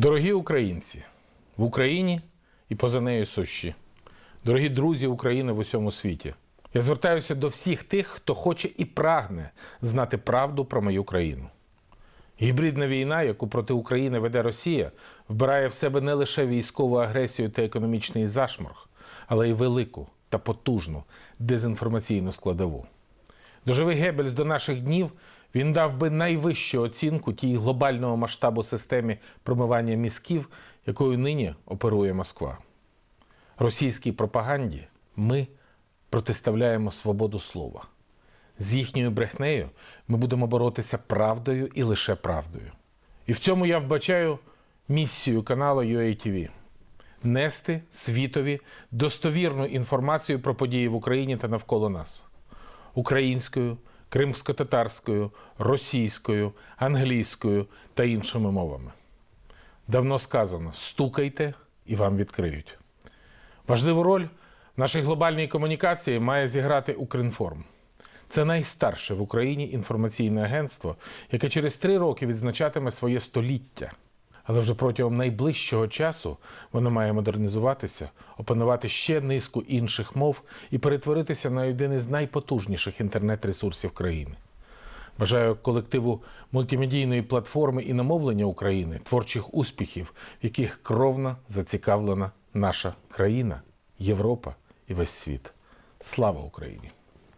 Дорогі українці в Україні і поза нею сущі. Дорогі друзі України в усьому світі. Я звертаюся до всіх тих, хто хоче і прагне знати правду про мою країну. Гібридна війна, яку проти України веде Росія, вбирає в себе не лише військову агресію та економічний зашморг, але й велику та потужну дезінформаційну складову. Доживий Геббельс до наших днів він дав би найвищу оцінку тій глобального масштабу системі промивання мізків, якою нині оперує Москва. Російській пропаганді ми протиставляємо свободу слова. З їхньою брехнею ми будемо боротися правдою і лише правдою. І в цьому я вбачаю місію каналу UATV – нести світові достовірну інформацію про події в Україні та навколо нас українською, кримсько-татарською, російською, англійською та іншими мовами. Давно сказано: стукайте і вам відкриють. Важливу роль в нашій глобальній комунікації має зіграти Укрінформ. Це найстарше в Україні інформаційне агентство, яке через три роки відзначатиме своє століття. Але вже протягом найближчого часу воно має модернізуватися, опанувати ще низку інших мов і перетворитися на один із найпотужніших інтернет-ресурсів країни. Бажаю колективу мультимедійної платформи і намовлення України творчих успіхів, в яких кровно зацікавлена наша країна, Європа і весь світ. Слава Україні!